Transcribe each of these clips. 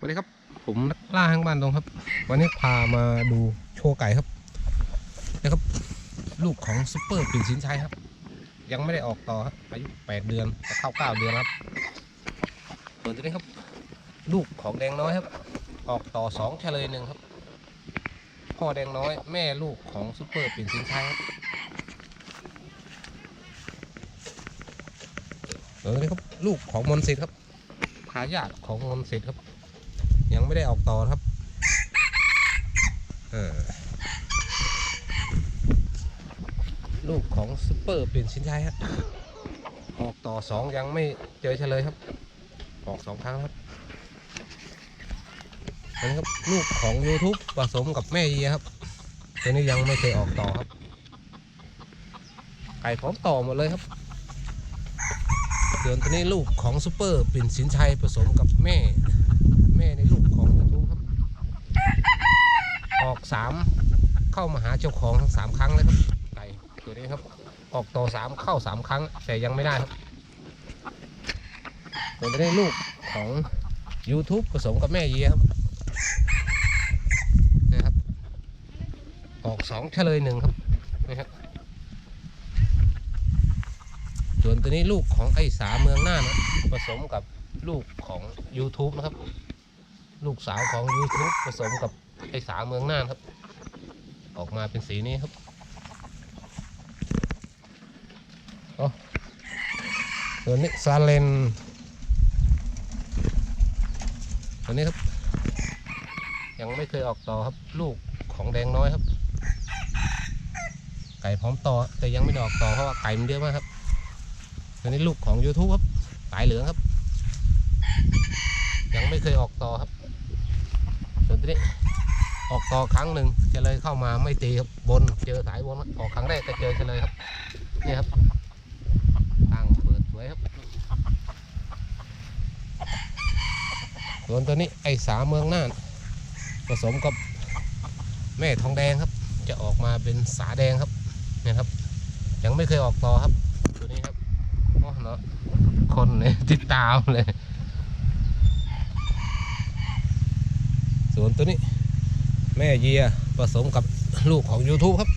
สวัสดีครับ ผมนักล่าข้างบ้านตรงครับ วันนี้พามาดูโชว์ไก่ครับนะครับ ลูกของซุปเปอร์ปิ่นสินชัยครับ ยังไม่ได้ออกต่อครับอายุ8เดือนจะเข้า9เดือนครับส่วนตัวนี้ครับ ลูกของแดงน้อยครับ ออกต่อสองเฉลยหนึ่งครับพ่อแดงน้อยแม่ลูกของซุปเปอร์ปิ่นสินชัยครับส่วนตัวนี้ครับลูกของมนสิทธิ์ครับทายาทของมนสิทธิ์ครับ ยังไม่ได้ออกต่อครับลูกของซุปเปอร์เป็นสินชัยครับออกต่อสองยังไม่เจอเฉลยครับ ออกสองครั้งครับอันนี้ครับลูกของ YouTube ผสมกับแม่เยียครับ ตัวนี้ยังไม่เคยออกต่อครับ ไก่พร้อมต่อหมดเลยครับส่วนตัวนี้ลูกของซุปเปอร์ปิ่นสินชัยผสมกับแม่ แม่ในลูกของยูทูบครับ ออกสามเข้ามาหาเจ้าของทั้งสามครั้งเลยครับไก่ตัวนี้ครับ ออกต่อสามเข้าสามครั้ง แต่ยังไม่ได้ครับตัวนี้ลูกของ YouTube ผสมกับแม่เยียครับนะครับ ออกสองเฉลยหนึ่งครับนี่ครับส่วนตัวนี้ลูกของไอ้สาเมืองหน่านะผสมกับลูกของ YouTube นะครับ ลูกสาวของ YouTube ผสมกับไอ้สาเมืองน่านครับ ออกมาเป็นสีนี้ครับอ๋อตัวนี้ซาเลนตัวนี้ครับ ยังไม่เคยออกต่อครับ ลูกของแดงน้อยครับ ไก่พร้อมต่อ แต่ยังไม่ดออกต่อเพราะว่าไก่มันเยอะมากครับตัวนี้ลูกของ YouTube ครับสายเหลืองครับ ยังไม่เคยออกต่อครับ นี้ออกต่อครั้งหนึ่งจะเลยเข้ามาไม่ตีครับบนเจอสายบนออกครั้งแรกก็เจอจะเลยครับนี่ครับตั้งเปิดสวยครับส่วนตัวนี้ไอ้สาเมืองน่านผสมกับแม่ทองแดงครับ จะออกมาเป็นสาแดงครับนี่ครับ ยังไม่เคยออกต่อครับตัวนี้ครับโอ้เนาะคนเนี่ยติดตามเลย ส่วนตัวนี้แม่เยียผสมกับลูกของ YouTube ครับ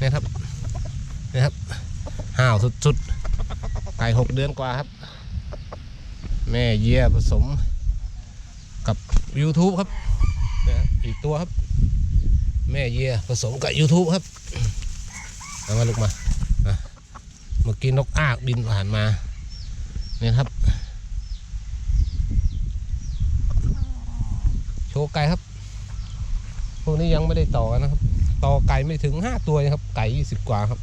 นี่ครับนี่ครับห้าวสุดๆ ไก่หกเดือนกว่าครับ แม่เยียผสมกับ YouTube ครับนี่ครับอีกตัวครับ แม่เยียผสมกับ YouTube ครับเอามาลูกมาเมื่อกี้นกอากบินผ่านมาเนี่ยครับ โชว์ไก่ครับ พวกนี้ยังไม่ได้ต่อกันนะครับ ต่อไก่ไม่ถึงห้าตัวนะครับ ไก่ยี่สิบกว่าครับ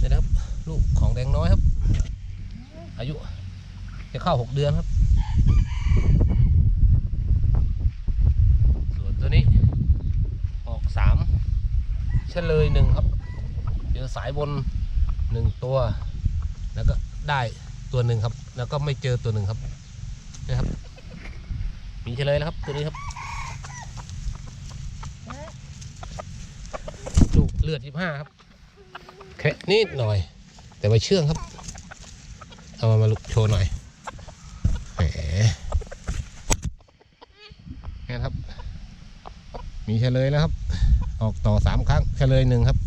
นี่นะครับ ลูกของแดงน้อยครับ อายุจะเข้าหกเดือนครับส่วนตัวนี้ ออกสามเฉลยหนึ่งครับเจอสายบนหนึ่งตัว แล้วก็ได้ตัวหนึ่งครับ แล้วก็ไม่เจอตัวหนึ่งครับนะครับ มีเฉลยแล้วครับตัวนี้ครับลูกเลือดยี่ห้าครับแค่นิดหน่อย แต่ไม่เชื่องครับ เอามามาลุกโชว์หน่อยแหมนี่ครับ มีเฉลยแล้วครับ ออกต่อสามครั้งเฉลยหนึ่งครับ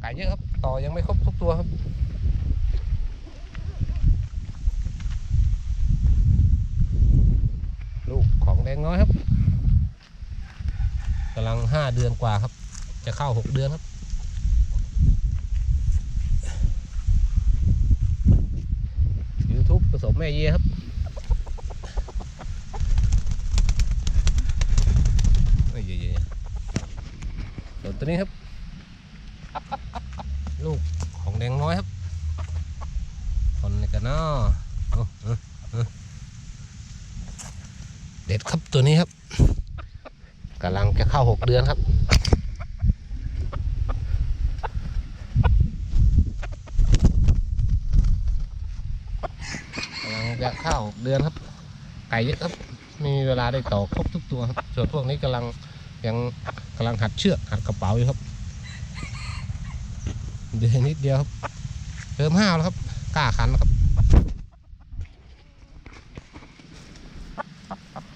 ไก่เยอะครับ ต่อยังไม่ครบทุกตัวครับ ลูกของแดง น้อยครับกำลังห้าเดือนกว่าครับ จะเข้าหกเดือนครับ YouTube ผสมแม่เยียครับเอ้ยเยยๆส่วตัวนี้ครับ ลูกของแดงน้อยครับ คนนี้กันเนาะ เด็ดครับตัวนี้ครับกำลังจะเข้าหกเดือนครับ กำลังจะเข้าหกเดือนครับ ไก่เยอะครับไมมีเวลาได้ต่อครบทุกตัวครับ ส่วนพวกนี้กำลังยังกำลังหัดเชือกหัดกระเป๋าอยู่ครับ เดือนนิดเดียวครับเติมห้าวแล้วครับ กล้าขันแล้วครับ